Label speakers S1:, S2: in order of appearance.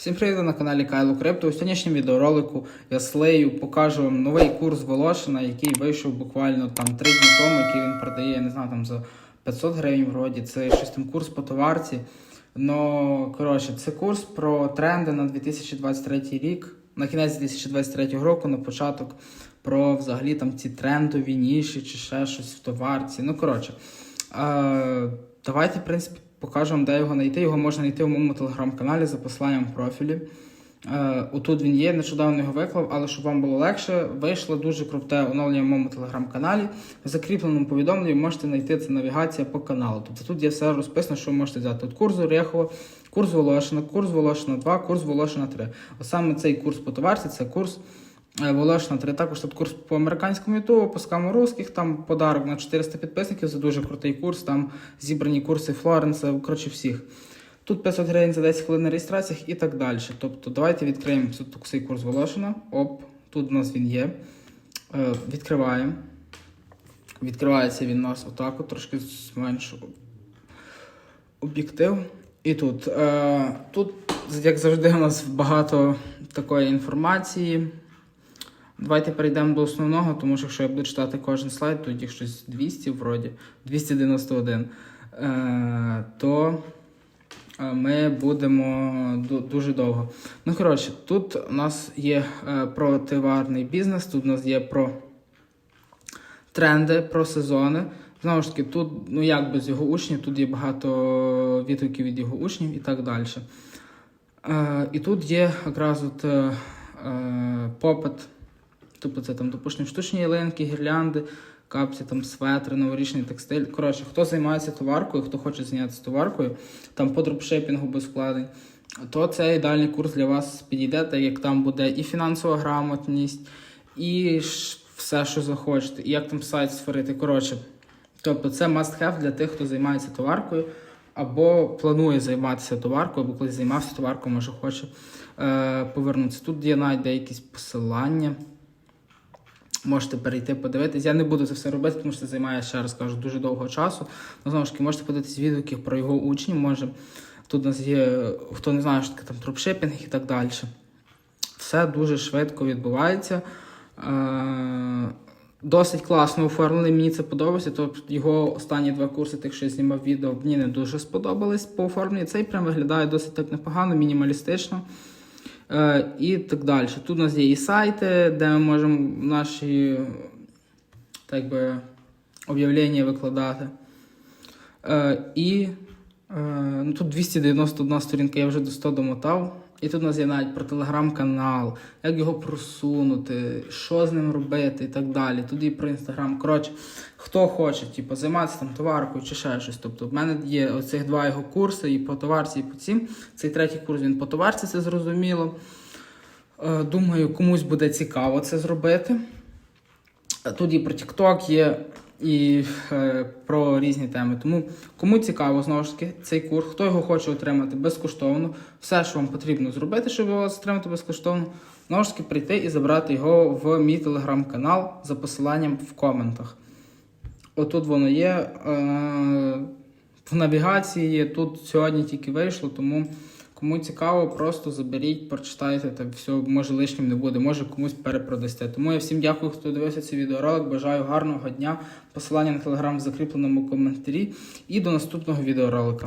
S1: Всім привіт на каналі Кайло Крипто. У сьогоднішньому відеоролику я слею покажу вам новий курс Волошина, який вийшов буквально там 3 дні тому, який він продає, я не знаю, там за 500 гривень вроді. Це щось там курс по товарці. Ну, коротше, це курс про тренди на 2023 рік, на кінець 2023 року, на початок про взагалі там ці трендові ніші чи ще щось в товарці. Ну, коротше, е, давайте, в принципі, покажу вам, де його знайти. Його можна знайти в моєму телеграм-каналі за посиланням профілі. Е, отут він є, нещодавно його виклав, але щоб вам було легше, вийшло дуже круте оновлення в моєму телеграм-каналі. В закріпленому повідомленні можете знайти це навігація по каналу. Тобто тут є все розписано, що ви можете взяти. От курс Орехова, курс Волошина, курс Волошина 2, курс Волошина 3. Ось саме цей курс по товарці це курс е, Волошина 3. Також тут курс по американському ютубу, по скаму русських, там подарок на 400 підписників. Це дуже крутий курс. Там зібрані курси Флоренса, коротше всіх. Тут 500 гривень за 10 хвилин на реєстраціях і так далі. Тобто, давайте відкриємо цей курс Волошина. Оп, тут у нас він є. Е, відкриваємо. Відкривається він у нас отак, от, трошки зменшу об'єктив. І тут. Е, тут, як завжди, у нас багато такої інформації. Давайте перейдемо до основного, тому що якщо я буду читати кожен слайд, то їх щось 200 вроді, 291, е, то е, ми будемо дуже довго. Ну, коротше, тут у нас є е, про товарний бізнес, тут у нас є про тренди, про сезони. Знову ж таки, тут, ну як без його учнів, тут є багато відгуків від його учнів і так далі. І тут є якраз от, попит, тобто це там, допустимо, штучні ялинки, гірлянди, капці, там светри, новорічний текстиль. Коротше, хто займається товаркою, хто хоче зайнятися товаркою, там по дропшипінгу без вкладень, то це ідеальний курс для вас підійде, так як там буде і фінансова грамотність, і все, що захочете, і як там сайт створити. Коротше, тобто це must have для тих, хто займається товаркою, або планує займатися товаркою, або колись займався товаркою, може хоче е, повернутися. Тут є навіть деякі посилання. Можете перейти подивитись. Я не буду це все робити, тому що це займає, ще раз кажу, дуже довго часу. Ну, знову ж таки, можете подивитись відгуки про його учнів. Може, тут у нас є, хто не знає, що таке там дропшипінг і так далі. Все дуже швидко відбувається. Е, Досить класно оформлений, мені це подобається. Тобто його останні два курси, тих, що я знімав відео, мені не дуже сподобались по оформленню. Цей прям виглядає досить так непогано, мінімалістично. Е, і так далі. Тут у нас є і сайти, де ми можемо наші так би, об'явлення викладати. Е, і е, ну, тут 291 сторінка, я вже до 100 домотав. І тут нас є навіть про телеграм-канал, як його просунути, що з ним робити і так далі. Тут є про інстаграм. Коротше, хто хоче, типу, займатися там товаркою чи ще щось. Тобто, в мене є оцих два його курси і по товарці, і по цим. Цей третій курс він по товарці, це зрозуміло. Е, Думаю, комусь буде цікаво це зробити. Е, Тут і про TikTok є, і е, про різні теми. Тому кому цікаво, знову ж таки, цей курс, хто його хоче отримати безкоштовно, все, що вам потрібно зробити, щоб його отримати безкоштовно, знову ж таки прийти і забрати його в мій телеграм-канал за посиланням в коментах. Отут воно є. Е, в навігації. Тут сьогодні тільки вийшло, тому кому цікаво, просто заберіть, прочитайте там все, може лишнім не буде, може комусь перепродасте. Тому я всім дякую, хто дивився цей відеоролик. Бажаю гарного дня. Посилання на телеграм в закріпленому коментарі. І до наступного відеоролика.